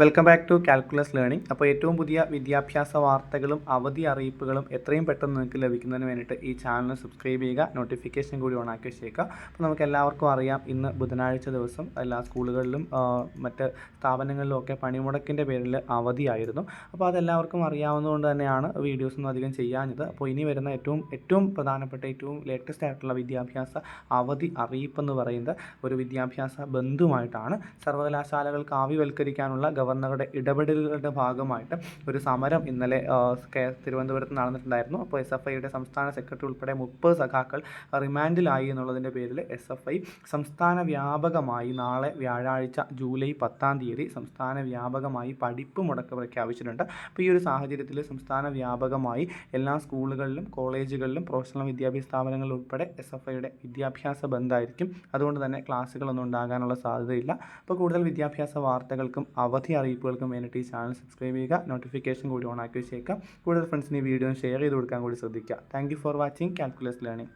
Welcome back to calculus learning അപ്പോൾ ഏറ്റവും പുതിയ വിദ്യാഭ്യാസ വാർത്തകളും അവധി അറിയിപ്പുകളും എത്രയും പെട്ടെന്ന് നിങ്ങൾക്ക് ലഭിക്കുന്നതിന് വേണ്ടിയിട്ട് ഈ ചാനൽ സബ്സ്ക്രൈബ് ചെയ്യുക നോട്ടിഫിക്കേഷൻ കൂടി ഓണാക്കി വെച്ചേക്കുക. അപ്പോൾ നമുക്ക് എല്ലാവർക്കും അറിയാം ഇന്ന് ബുധനാഴ്ച ദിവസം എല്ലാ സ്കൂളുകളിലും മറ്റ് സ്ഥാപനങ്ങളിലും ഒക്കെ പണിമുടക്കിന്റെ പേരിൽ അവധിയായിരുന്നു അപ്പോൾ അതെല്ലാവർക്കും അറിയാവുന്നതുകൊണ്ട് തന്നെയാണ് വീഡിയോസൊന്നും അധികം ചെയ്യാഞ്ഞത്. അപ്പോൾ ഇനി വരുന്ന ഏറ്റവും ഏറ്റവും പ്രധാനപ്പെട്ട ഏറ്റവും ലേറ്റസ്റ്റ് ആയിട്ടുള്ള വിദ്യാഭ്യാസ അവധി അറിയിപ്പെന്ന് പറയുന്നത് ഒരു വിദ്യാഭ്യാസ ബന്ധുമായിട്ടാണ്. സർവകലാശാലകൾക്ക് ആവിവൽക്കരിക്കാനുള്ള ഗവർണറുടെ ഇടപെടലുകളുടെ ഭാഗമായിട്ട് ഒരു സമരം ഇന്നലെ തിരുവനന്തപുരത്ത് നടന്നിട്ടുണ്ടായിരുന്നു. അപ്പോൾ എസ് എഫ് ഐയുടെ സംസ്ഥാന സെക്രട്ടറി ഉൾപ്പെടെ മുപ്പത് സഖാക്കൾ റിമാൻഡിലായി എന്നുള്ളതിന്റെ പേരിൽ എസ് എഫ് ഐ സംസ്ഥാന വ്യാപകമായി നാളെ വ്യാഴാഴ്ച ജൂലൈ പത്താം തീയതി സംസ്ഥാന വ്യാപകമായി പഠിപ്പ് മുടക്ക് പ്രഖ്യാപിച്ചിട്ടുണ്ട്. അപ്പോൾ ഈ ഒരു സാഹചര്യത്തിൽ സംസ്ഥാന വ്യാപകമായി എല്ലാ സ്കൂളുകളിലും കോളേജുകളിലും പ്രൊഫഷണൽ വിദ്യാഭ്യാസ സ്ഥാപനങ്ങളിൽ ഉൾപ്പെടെ എസ് എഫ് ഐയുടെ വിദ്യാഭ്യാസ ബന്ധമായിരിക്കും അതുകൊണ്ട് തന്നെ ക്ലാസ്സുകളൊന്നും ഉണ്ടാകാനുള്ള സാധ്യതയില്ല. അപ്പോൾ കൂടുതൽ വിദ്യാഭ്യാസ വാർത്തകൾക്കും അവധി അറിയിപ്പുകൾക്കും വേണ്ടിയിട്ട് ഈ ചാനൽ സബ്സ്ക്രൈബ് ചെയ്യുക നോട്ടിഫിക്കേഷൻ കൂടി ഓൺ ആക്കി വെച്ചേക്കാം കൂടുതൽ ഫ്രണ്ട്സിന് ഈ വീഡിയോ ഷെയർ ചെയ്ത് കൊടുക്കാൻ കൂടി ശ്രദ്ധിക്കുക. Thank for watching calculus learning